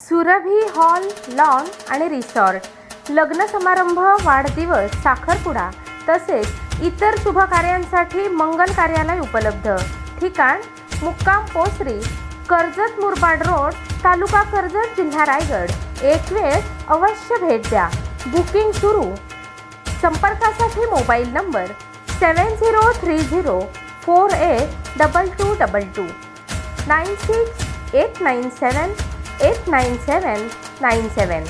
Surabhi hall lawn आणि resort. लग्न समारंभ वाढदिवस साखरपुडा तसेच इतर शुभ कार्यांसाठी मंगल कार्यालय उपलब्ध. ठिकाण मुक्काम पोसरी कर्जत मुरबाड रोड तालुका कर्जत जिल्हा रायगड. एक वेळ अवश्य भेट द्या. बुकिंग सुरू. संपर्कासाठी mobile number seven zero three zero four eight double two double two. Nine six eight nine seven eight nine seven nine seven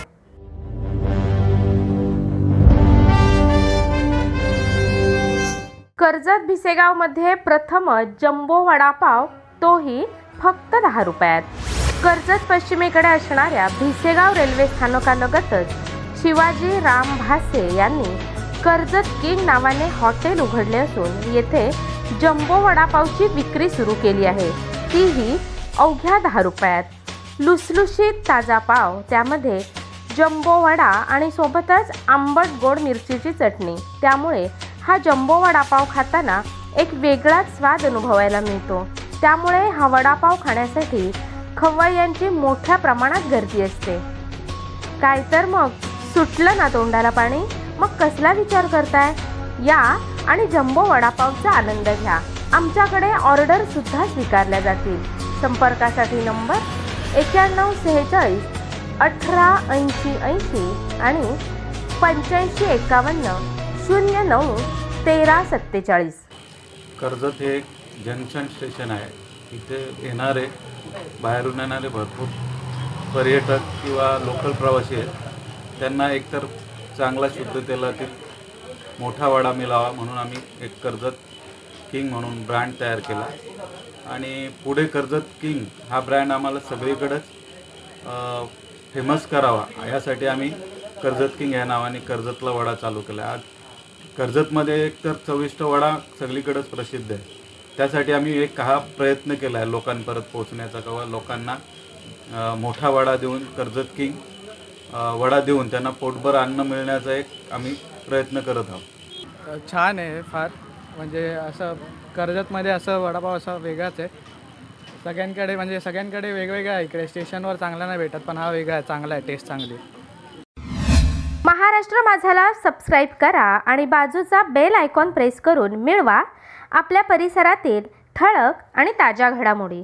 Karjat भिसेगावमध्ये प्रथमच जम्बो वडापाव तोही फक्त दहा रुपयात. कर्जत पश्चिमेकडे असणाऱ्या भिसेगाव रेल्वे स्थानकालगतच शिवाजी राम भासे यांनी कर्जत किंग नावाने हॉटेल उघडले असून येथे जम्बो वडापावची विक्री सुरू केली आहे. तीही अवघ्या दहा रुपयात. लुसलुशीत ताजा पाव त्यामध्ये जम्बो वडा आणि सोबतच आंबट गोड मिरचीची चटणी. त्यामुळे हा जम्बो वडापाव खाताना एक वेगळाच स्वाद अनुभवायला मिळतो. त्यामुळे हा वडापाव खाण्यासाठी खवय्यांची मोठ्या प्रमाणात गर्दी असते. काय तर मग सुटलं ना तोंडाला पाणी? मग कसला विचार करताय? या आणि जम्बो वडापावचा आनंद घ्या. आमच्याकडे ऑर्डर सुद्धा स्वीकारल्या जातील. संपर्कासाठी नंबर एक्याण्णव सेहेचाळीस अठरा ऐंशी ऐंशी आणि पंच्याऐंशी एकावन्न शून्य नऊ तेरा सत्तेचाळीस. कर्जत हे एक जंक्शन स्टेशन आहे. इथे येणारे बाहेरून येणारे भरपूर पर्यटक किंवा लोकल प्रवासी आहेत. त्यांना एकतर चांगला शुद्ध तेलातील मोठा वडा मिळावा म्हणून आम्ही एक कर्जत किंग म्हणून ब्रँड तयार केला. आणि पुढे कर्जत किंग हा ब्रँड आम्हाला सगळीकडंच फेमस करावा. यासाठी आम्ही कर्जत किंग या नावाने कर्जतला वडा चालू केला. आज कर्जतमध्ये एक तर चविष्ट वडा सगळीकडंच प्रसिद्ध आहे. त्यासाठी आम्ही एक हा प्रयत्न केला आहे लोकांपर्यंत पोहोचण्याचा किंवा लोकांना मोठा वडा देऊन कर्जत किंग वडा देऊन त्यांना पोटभर अन्न मिळण्याचा एक आम्ही प्रयत्न करत आहोत. छान आहे फार. म्हणजे असं कर्जतमध्ये असं वडापाव असा वेगळाच आहे. सगळ्यांकडे म्हणजे सगळ्यांकडे वेगवेगळा आहे. इकडे स्टेशनवर चांगला नाही भेटत पण हा वेगळा आहे चांगला आहे टेस्ट चांगली आहे. महाराष्ट्र माझाला सबस्क्राईब करा आणि बाजूचा बेल आयकॉन प्रेस करून मिळवा. आपल्या परिसरातील ठळक आणि ताज्या घडामोडी.